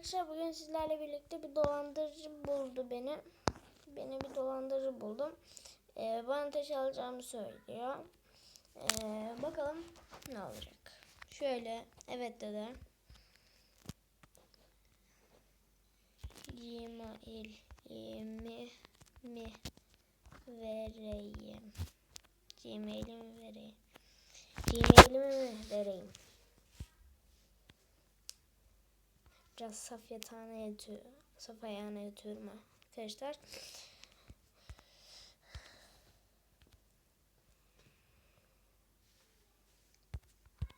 arkadaşlar bugün sizlerle birlikte bir dolandırıcı buldu beni. Beni bir dolandırıcı buldum. Ee, bana taş alacağımı söylüyor. Ee, bakalım ne olacak. Şöyle evet dedi. Gmail mi mi vereyim. Gmail'imi vereyim. Gmail'imi mi vereyim? Biraz saf yatağına yatıyor. Saf ayağına yatıyorum arkadaşlar.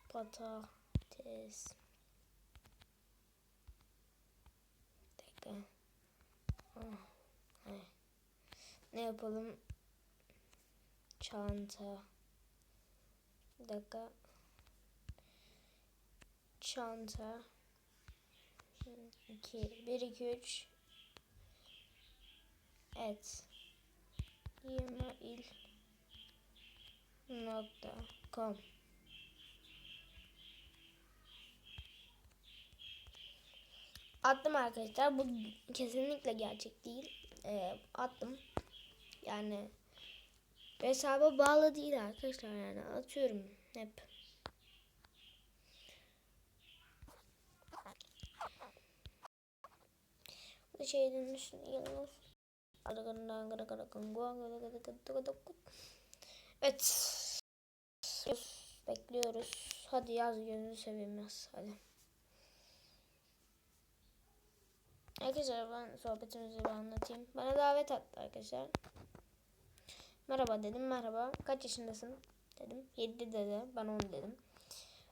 Patates. Dakika. Ah. Ne yapalım? Çanta. Bir dakika. Çanta. 2 1 2 3 et gmail nokta com Attım arkadaşlar. Bu kesinlikle gerçek değil. Ee, attım. Yani hesaba bağlı değil arkadaşlar yani atıyorum hep. Bu şeyin üstüne yalnız. Evet. Bekliyoruz. Hadi yaz gözünü seveyim. Hadi. Arkadaşlar ben sohbetimizi bir anlatayım. Bana davet attı arkadaşlar. Merhaba dedim. Merhaba. Kaç yaşındasın? Dedim. 7 dedi. Ben 10 dedim.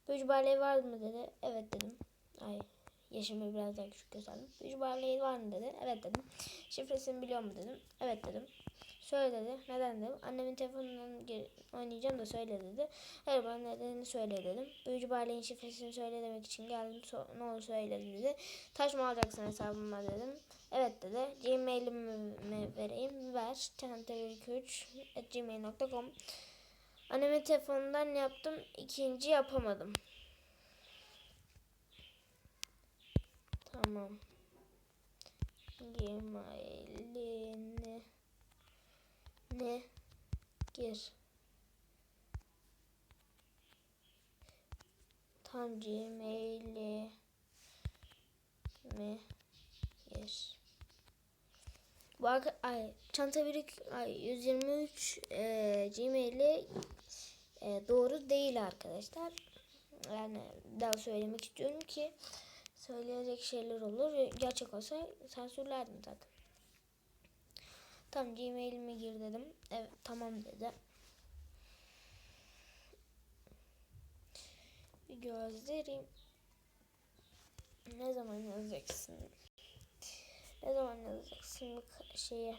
Büyücü barleği var mı dedi. Evet dedim. Ay yaşımı biraz daha küçük gösterdim. Büyücü barleği var mı dedi. Evet dedim. Şifresini biliyor mu dedim. Evet dedim. Söyle dedi. Neden dedim. Annemin telefonundan oynayacağım da söyle dedi. Hayır bana nedenini söyle dedim. Büyücü barleğin şifresini söyle demek için geldim. So- ne olur söyle dedi. Taş mı alacaksın hesabıma dedim. Evet dedi. Gmail'imi vereyim. Ver. Çanta123 gmail.com Annemin telefonundan yaptım. ikinci yapamadım. Tamam. Gmail'ini ne gir. Tam Gmail'i mi gir. Bu arka, ay çanta birik ay 123 e, Gmail'i e, doğru değil arkadaşlar. Yani daha söylemek istiyorum ki söyleyecek şeyler olur. Gerçek olsa sansürlerdim zaten. Tam Gmail'ime gir dedim. Evet tamam dedi. Gözlerim. Ne zaman yazacaksın? Ne zaman yazacaksın bu şeye?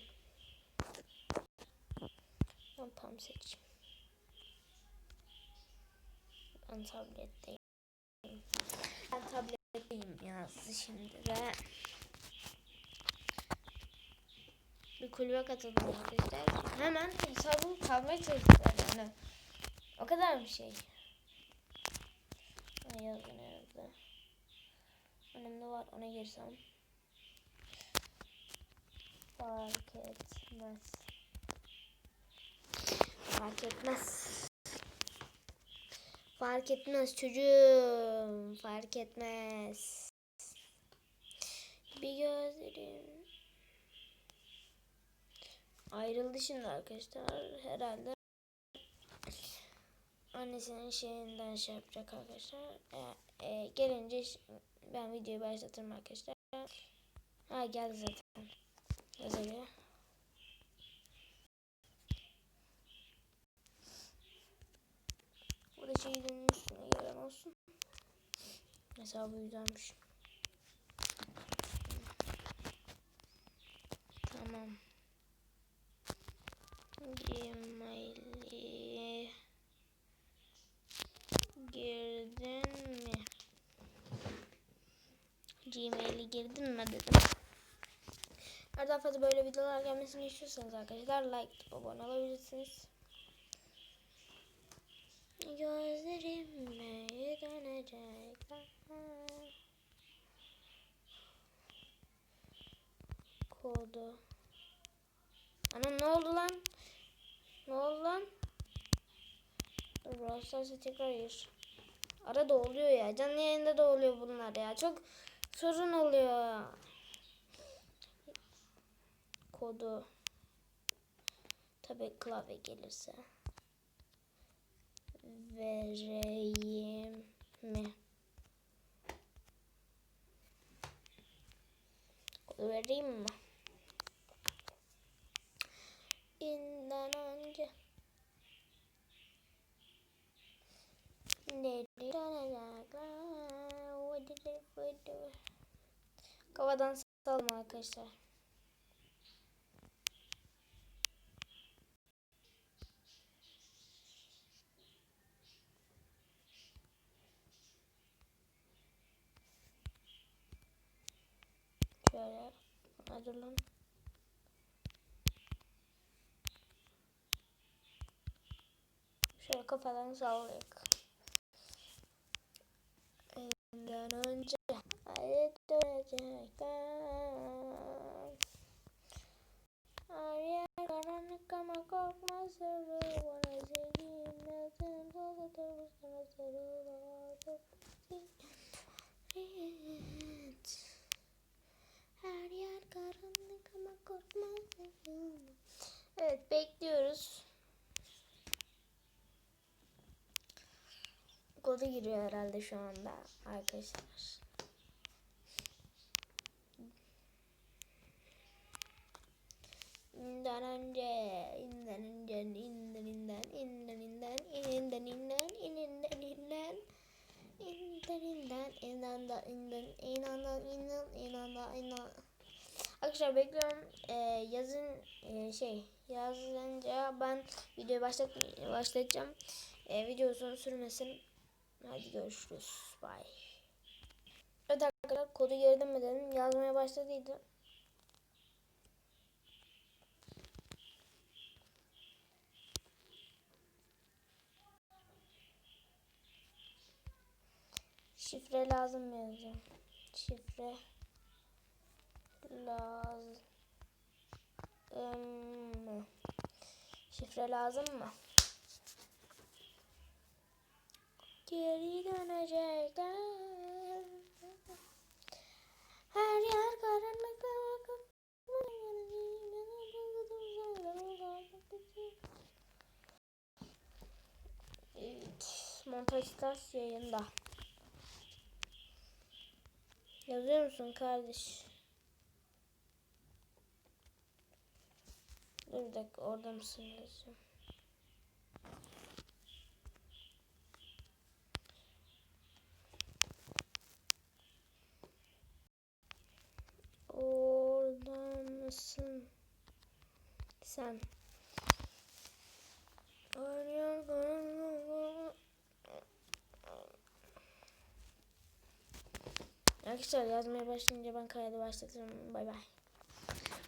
Ben tam seçeyim. Ben tabletteyim. Yazdı şimdi ve bir kulübe katıldım arkadaşlar. Hemen hesabımı çalmaya çalıştılar yani. O kadar bir şey. Ne yazdı ne yazdı. Önümde var ona girsem. Fark etmez. Fark etmez. Fark etmez çocuğum. Fark etmez. Bir gözlerim. Ayrıldı şimdi arkadaşlar. Herhalde annesinin şeyinden şey yapacak arkadaşlar. E, e, gelince ben videoyu başlatırım arkadaşlar. Ha geldi zaten. Yazıyor. Bu da şeyin üstüne gelen olsun. Hesabı güzelmiş. Tamam. Gmail'i girdin mi? Gmail'i girdin mi dedim. Eğer daha fazla böyle videolar gelmesini istiyorsanız arkadaşlar like abone olabilirsiniz. Gözlerime dönecekler. Kodu. Ana ne oldu lan? Ne oldu lan? Dur Brawl Stars'a tekrar gir. Arada oluyor ya. Canlı yayında da oluyor bunlar ya. Çok sorun oluyor. Kodu. Tabii klavye gelirse. Vereyim mi? Kodu vereyim mi? İnden önce Kafadan salma arkadaşlar. Şöyle. Lan. Şöyle kafadan sallayak. Evet Evet bekliyoruz. Kodu giriyor herhalde şu anda arkadaşlar. İnden önce, inden önce, inden inden, inden inden, inden inden, inden inden, inden inden, da inden, inden da inden, inden da inden. Arkadaşlar bekliyorum. Ee, yazın e, şey yazınca ben videoyu başlat başlatacağım. Ee, video uzun sürmesin. Hadi görüşürüz. Bye. Evet arkadaşlar kodu girdim mi dedim. Yazmaya başladıydı. Şifre lazım mı yazacağım? Şifre lazım mı? Şifre lazım mı? geri dönecekler. Her yer karanlık Evet, montaj yayında. Yazıyor musun kardeş? Dur bir dakika orada mısın yazıyorum. Orada mısın? Sen. Arıyor Arkadaşlar yazmaya başlayınca ben kaydı başlatırım. Bay bay.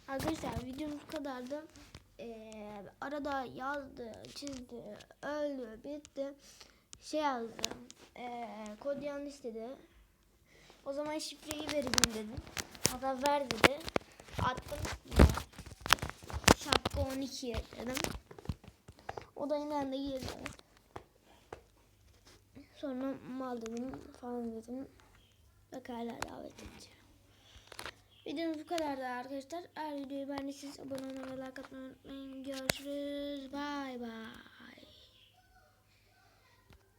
Arkadaşlar videomuz bu kadardı. Ee, arada yazdı, çizdi, öldü, bitti. Şey yazdı. Ee, kod yanlış dedi. O zaman şifreyi vereyim dedim. Hatta ver dedi. Attım. Şapka 12 dedim. O da de girdi. Sonra mal dedim falan dedim mutlaka hala davet edeceğim. Videomuz bu kadardı arkadaşlar. Eğer videoyu beğendiyseniz abone olmayı ve like atmayı unutmayın. Görüşürüz. Bay bay.